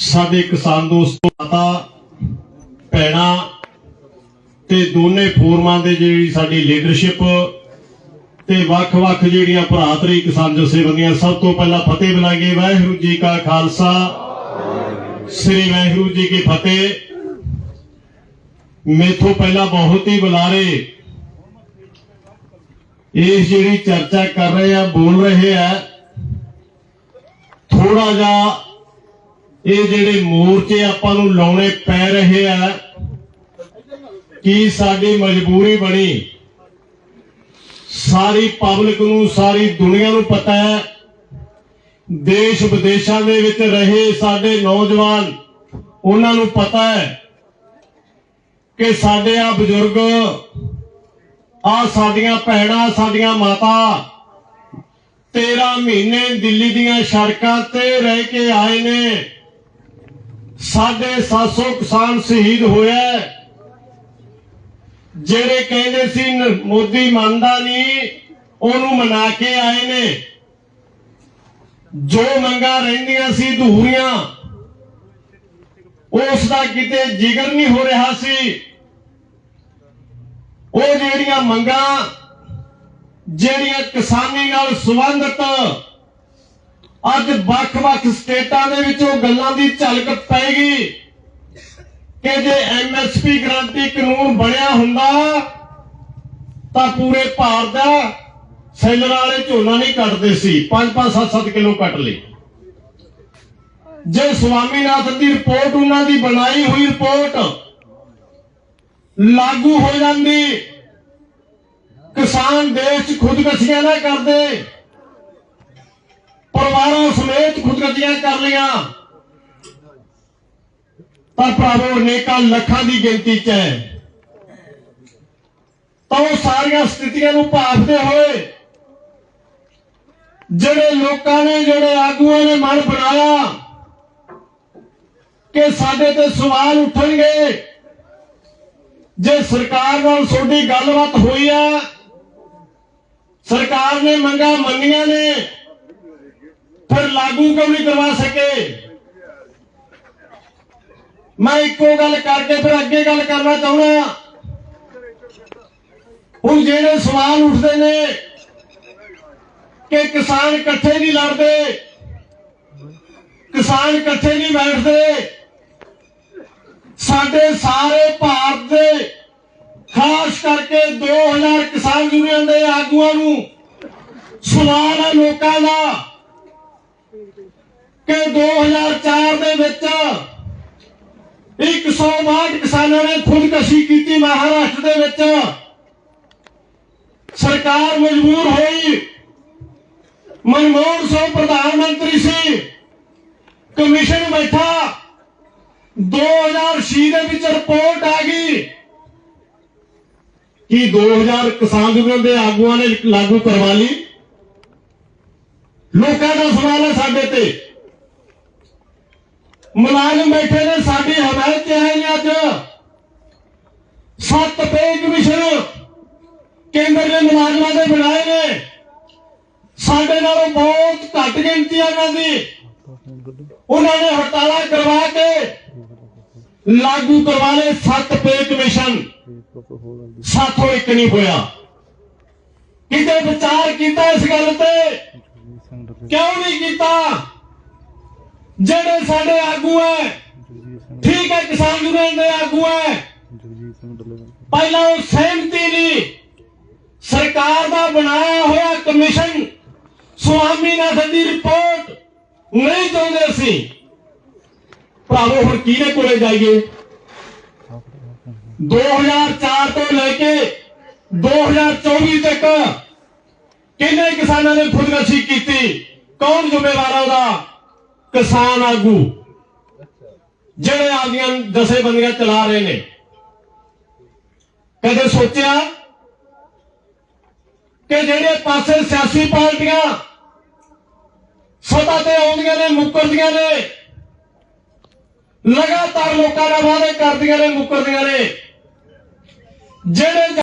ਸਾਡੇ ਕਿਸਾਨ ਦੋਸਤੋ, ਮਾਤਾ, ਭੈਣਾਂ ਤੇ ਦੋਨੇ ਫੋਰਮਾਂ ਦੇ ਜਿਹੜੀ ਸਾਡੀ ਲੀਡਰਸ਼ਿਪ ਤੇ ਵੱਖ-ਵੱਖ ਜਿਹੜੀਆਂ ਭਰਾਤਰੀ ਕਿਸਾਨ ਜਥੇਬੰਦੀਆਂ, ਸਭ ਤੋਂ ਪਹਿਲਾਂ ਫਤਿਹ ਬੁਲਾਈਏ ਵਾਹਿਗੁਰੂ ਜੀ ਕਾ ਖਾਲਸਾ, ਸ੍ਰੀ ਵਾਹਿਗੁਰੂ ਜੀ ਕੀ ਫਤਿਹ। ਮੇਥੋਂ ਪਹਿਲਾਂ ਬਹੁਤ ਹੀ ਬੁਲਾਰੇ ਇਸ ਜਿਹੜੀ ਚਰਚਾ ਕਰ ਰਹੇ ਆ, ਬੋਲ ਰਹੇ ਆ ਥੋੜਾ ਜਿਹਾ ਇਹ ਜਿਹੜੇ ਮੋਰਚੇ ਆਪਾਂ ਨੂੰ ਲਾਉਣੇ ਪੈ ਰਹੇ ਆ, ਕੀ ਸਾਡੀ ਮਜਬੂਰੀ ਬਣੀ? ਸਾਰੀ ਪਬਲਿਕ ਨੂੰ, ਸਾਰੀ ਦੁਨੀਆ ਨੂੰ ਪਤਾ ਹੈ, ਦੇਸ਼ ਵਿਦੇਸ਼ਾਂ ਦੇ ਵਿੱਚ ਰਹੇ ਸਾਡੇ ਨੌਜਵਾਨ, ਉਹਨਾਂ ਨੂੰ ਪਤਾ ਹੈ ਕਿ ਸਾਡੇ ਆ ਬਜ਼ੁਰਗ, ਆ ਸਾਡੀਆਂ ਭੈਣਾਂ, ਸਾਡੀਆਂ ਮਾਤਾ 13 ਮਹੀਨੇ ਦਿੱਲੀ ਦੀਆਂ ਸੜਕਾਂ ਤੇ ਰਹਿ ਕੇ ਆਏ ਨੇ। ਸਾਡੇ 700 ਕਿਸਾਨ ਸ਼ਹੀਦ ਹੋਇਆ ਜਿਹੜੇ ਕਹਿੰਦੇ ਸੀ ਮੋਦੀ ਮੰਨਦਾ ਨਹੀਂ, ਉਹਨੂੰ ਮਨਾ ਕੇ ਆਏ ਨੇ। ਜੋ ਮੰਗਾ ਰਹਿੰਦੀਆਂ ਸੀ ਧੂਰੀਆਂ ਉਸ ਦਾ ਕਿਤੇ ਜਿਗਰ ਨਹੀਂ ਹੋ ਰਿਹਾ ਸੀ। ਉਹ ਜਿਹੜੀਆਂ ਮੰਗਾਂ, ਜਿਹੜੀਆਂ ਕਿਸਾਨੀ ਨਾਲ ਸੰਬੰਧਿਤ ਅੱਜ ਵੱਖ-ਵੱਖ ਸਟੇਟਾਂ ਦੇ ਵਿੱਚ ਉਹ ਗੱਲਾਂ ਦੀ ਝਲਕ ਪੈਗੀ ਕਿ ਜੇ ਐਮਐਸਪੀ ਗਰੰਟੀ ਕਾਨੂੰਨ ਬਣਿਆ ਹੁੰਦਾ ਤਾਂ ਪੂਰੇ ਭਾਰਤ ਦਾ ਸੈਲਰ ਵਾਲੇ ਝੋਨਾ ਨਹੀਂ ਕੱਟਦੇ ਸੀ। 5-5 7-7 ਕਿਲੋ ਕੱਟ ਲਈ ਜੇ ਸਵਾਮੀਨਾਥਨ ਦੀ ਰਿਪੋਰਟ ਉਹਨਾਂ ਦੀ ਬਣਾਈ ਹੋਈ ਰਿਪੋਰਟ ਲਾਗੂ ਹੋ ਜਾਂਦੀ, ਕਿਸਾਨ ਦੇਸ਼ 'ਚ ਖੁਦਕਸ਼ੀਆਂ ਨਾ ਕਰਦੇ। ਪਰਿਵਾਰਾਂ ਸਮੇਤ ਖੁਦਕਸ਼ੀਆਂ ਕਰ ਲਈਆਂ। ਤਾਂ ਭਰਾਵੋ, ਅਨੇਕਾਂ ਲੱਖਾਂ ਦੀ ਗਿਣਤੀ 'ਚ ਹੈ। ਤਾਂ ਉਹ ਸਾਰੀਆਂ ਸਥਿਤੀਆਂ ਨੂੰ ਭਾਫਦੇ ਹੋਏ ਜਿਹੜੇ ਲੋਕਾਂ ਨੇ, ਜਿਹੜੇ ਆਗੂਆਂ ਨੇ ਮਨ ਬਣਾਇਆ ਕਿ ਸਾਡੇ ਤੇ ਸਵਾਲ ਉੱਠਣਗੇ, ਜੇ ਸਰਕਾਰ ਨਾਲ ਤੁਹਾਡੀ ਗੱਲਬਾਤ ਹੋਈ ਆ ਸਰਕਾਰ ਨੇ ਮੰਗਾ ਮੰਨੀਆਂ ਨੇ ਫਿਰ ਲਾਗੂ ਕਿਉਂ ਨਹੀਂ ਕਰਵਾ ਸਕੇ? ਮੈਂ ਇੱਕੋ ਗੱਲ ਕਰਕੇ ਫਿਰ ਅੱਗੇ ਗੱਲ ਕਰਨਾ ਚਾਹੁੰਦਾ ਹੁਣ ਜਿਹੜੇ ਸਵਾਲ ਉੱਠਦੇ ਨੇ ਕਿ ਕਿਸਾਨ ਇਕੱਠੇ ਨਹੀਂ ਲੜਦੇ, ਕਿਸਾਨ ਇਕੱਠੇ ਨਹੀਂ ਬੈਠਦੇ, ਸਾਡੇ ਸਾਰੇ ਭਾਰਤ ਦੇ ਖਾਸ ਕਰਕੇ 2000 ਕਿਸਾਨ ਯੂਨੀਅਨ ਦੇ ਆਗੂਆਂ ਨੂੰ ਸਵਾਲ ਹੈ ਲੋਕਾਂ ਦਾ। ਕਿ 2004 ਦੇ ਵਿੱਚ 162 ਕਿਸਾਨਾਂ ਨੇ ਖੁਦਕਸ਼ੀ ਕੀਤੀ ਮਹਾਰਾਸ਼ਟਰ ਦੇ ਵਿੱਚ। ਸਰਕਾਰ ਮਜਬੂਰ ਹੋਈ। ਮਨਮੋਹਨ ਸਿੰਘ ਪ੍ਰਧਾਨ ਮੰਤਰੀ ਸੀ। ਕਮਿਸ਼ਨ ਬੈਠਾ। 2006 ਦੇ ਵਿੱਚ ਰਿਪੋਰਟ ਆ ਗਈ ਕਿ 2000 ਕਿਸਾਨ ਯੂਨੀਅਨ ਦੇ ਆਗੂਆਂ ਨੇ ਲਾਗੂ ਕਰਵਾ ਲਈ। ਲੋਕਾਂ ਦਾ ਸਵਾਲ ਹੈ ਸਾਡੇ ਤੇ। ਮੁਲਾਜ਼ਮ ਬੈਠੇ ਨੇ ਸਾਡੀ ਹਮਾਇਤ ਚ ਆਏ ਨੇ ਅੱਜ। ਸੱਤ ਪੇ ਕਮਿਸ਼ਨ ਕੇਂਦਰ ਦੇ ਮੁਲਾਜ਼ਮਾਂ ਦੇ ਬਣਾਏ ਨੇ। ਸਾਡੇ ਨਾਲੋਂ ਬਹੁਤ ਘੱਟ ਗਿਣਤੀ ਆ ਉਹਨਾਂ ਦੀ। ਉਹਨਾਂ ਨੇ ਹੜਤਾਲਾਂ ਕਰਵਾ ਕੇ ਲਾਗੂ ਕਰਵਾ ਲਏ ਸੱਤ ਪੇ ਕਮਿਸ਼ਨ। ਸਾਥੋਂ ਇੱਕ ਨਹੀਂ ਹੋਇਆ। ਕਿਤੇ ਵਿਚਾਰ ਕੀਤਾ ਇਸ ਗੱਲ ਤੇ? ਕਿਉਂ ਨਹੀਂ ਕੀਤਾ? ਜਿਹੜੇ ਸਾਡੇ ਆਗੂ ਹੈ, ਠੀਕ ਹੈ, ਕਿਸਾਨ ਯੂਨੀਅਨ ਦੇ ਆਗੂ ਹੈ। ਪਹਿਲਾਂ ਉਹ ਸਹਿਮਤੀ ਨਹੀਂ ਸਰਕਾਰ ਦਾ ਬਣਾਇਆ ਹੋਇਆ ਕਮਿਸ਼ਨ ਸੁਆਮੀਨਾਥਨ ਦੀ ਰਿਪੋਰਟ ਨਹੀਂ ਚਾਹੁੰਦੇ ਸੀ। ਭਰਾਵੋ, ਹੁਣ ਕਿਹਦੇ ਕੋਲੇ ਜਾਈਏ? 2004 ਤੋਂ ਲੈ ਕੇ 2024 ਤੱਕ ਕਿੰਨੇ ਕਿਸਾਨਾਂ ਨੇ ਖੁਦਕਸ਼ੀ ਕੀਤੀ? ਕੌਣ ਜ਼ਿੰਮੇਵਾਰ ਹੈ ਉਹਦਾ? ਕਿਸਾਨ ਆਗੂ। ਜਿਹੜੇ ਆਪਦੀਆਂ ਦਸੇਬੰਦੀਆਂ ਚਲਾ ਰਹੇ ਨੇ। ਕਦੇ ਸੋਚਿਆ ਕਿ ਜਿਹੜੇ ਪਾਸੇ ਸਿਆਸੀ ਪਾਰਟੀਆਂ ਸਦਾ ਤੇ ਆਉਂਦੀਆਂ ਨੇ, ਮੁੱਕਰਦੀਆਂ ਨੇ, ਲਗਾਤਾਰ ਲੋਕਾਂ ਨਾਲ ਵਾਅਦੇ ਕਰਦੀਆਂ ਨੇ, ਮੁੱਕਰਦੀਆਂ ਨੇ, ਜਿਹੜੇ